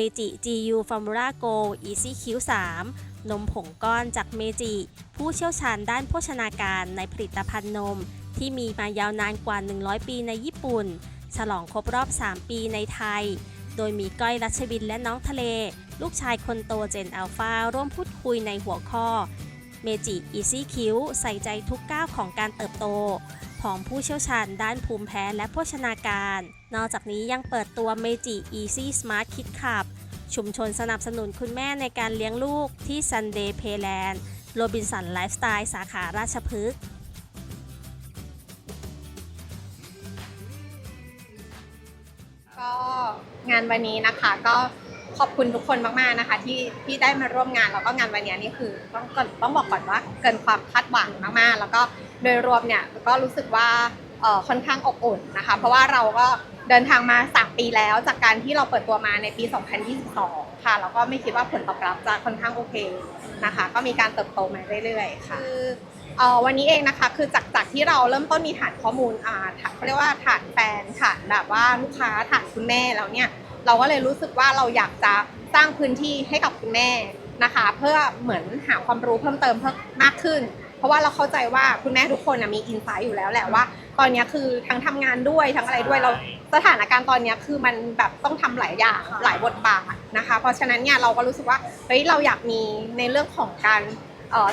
เมจิ GU Formula Go Easy Q 3นมผงก้อนจากเมจิ ผู้เชี่ยวชาญด้านโภชนาการในผลิตภัณฑ์นม ที่มีมายาวนานกว่า 100 ปีในญี่ปุ่น ฉลองครบรอบ 3 ปีในไทย โดยมีก้อยรัชบินและน้องทะเล ลูกชายคนโตเจนอัลฟาร่วมพูดคุยในหัวข้อ เมจิ Easy Q ใส่ใจทุกก้าวของการเติบโต ของผู้เชี่ยวชาญด้านภูมิแพ้และโภชนาการ นอกจากนี้ยังเปิดตัวเมจิ Easy Smart Kid Club ชุมชนสนับสนุนคุณแม่ในการเลี้ยงลูกที่ Sunday Playland โรบินสันไลฟ์สไตล์สาขาราชพฤกษ์ก็งานวันนี้นะคะก็ ขอบคุณทุกคนมากๆนะคะ ที่ที่ได้มาร่วมงานแล้วก็งานวันนี้นี่คือต้องก่อนต้องบอกก่อนว่าเกินความคาดหวังมากๆ แล้วก็โดยรวมเนี่ยก็รู้สึกว่าเอ่อค่อนข้างอบอุ่นนะคะ เพราะว่าเราก็เดินทางมา 3 ปีแล้ว จากการที่เราเปิดตัวมาในปี 2022 ค่ะ แล้วก็ไม่คิดว่าผลตอบรับจะค่อนข้างโอเคนะคะ ก็มีการเติบโตมาเรื่อยๆ ค่ะคือเอ่อวันนี้เองนะคะ คือจากจากที่เราเริ่มต้นมีฐานข้อมูลอ่าฐานเขาเรียกว่าฐานแฟนฐานแบบว่าลูกค้าฐานคุณแม่แล้วเนี่ย เราก็เลยรู้สึกว่าเราอยากจะสร้างพื้นที่ให้กับคุณแม่นะคะ เพื่อเหมือนหาความรู้เพิ่มเติมเพิ่มมากขึ้น เพราะว่าเราเข้าใจว่าคุณแม่ทุกคนนะมีอินไซต์อยู่แล้วแหละว่า ตอนนี้คือทั้งทำงานด้วยทั้งอะไรด้วยเราสถานการณ์ตอนนี้คือมันแบบต้องทำหลายอย่างหลายบทบาทนะคะ เพราะฉะนั้นเนี่ยเราก็รู้สึกว่าเฮ้ยเราอยากมีในเรื่องของการ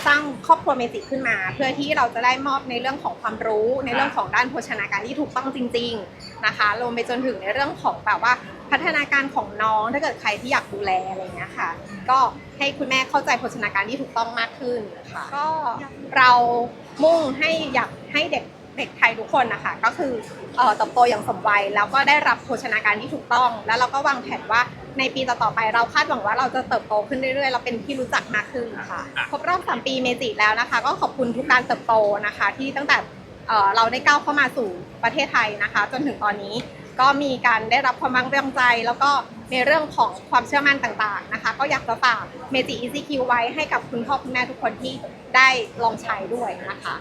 สร้างครอบครัวเมจิขึ้นมา เพื่อที่เราจะได้มอบในเรื่องของความรู้ในเรื่องของด้านโภชนาการที่ถูกต้องจริง ๆนะคะรวมไปจนถึงในเรื่องของแบบว่าพัฒนาการของน้องถ้าเกิดใครที่อยากดูแลอะไรอย่างเงี้ยค่ะ ก็ให้คุณแม่เข้าใจโภชนาการที่ถูกต้องมากขึ้นค่ะก็เรามุ่งให้อยากให้เด็ก เด็กไทยทุกคนนะคะก็คือเอ่อเติบโตอย่างสมวัยแล้วก็ได้รับโภชนาการที่ถูกต้อง แล้วเราก็วางแผนว่าในปีต่อๆไปเราคาดหวังว่าเราจะเติบโตขึ้นเรื่อยๆ เราเป็นที่รู้จักมากขึ้นค่ะครบรอบ 3 ปีเมจิแล้วนะคะ ก็ขอบคุณทุกการเติบโตนะคะ ที่ตั้งแต่เอ่อเราได้ก้าวเข้ามาสู่ประเทศไทยนะคะ จนถึงตอนนี้ก็มีการได้รับความไว้วางใจ แล้วก็ในเรื่องของความเชื่อมั่นต่างๆนะคะ ก็อยากจะฝากเมจิ ECQ ไว้ให้กับคุณพ่อคุณแม่ทุกคนที่ได้ลองใช้ด้วยนะคะ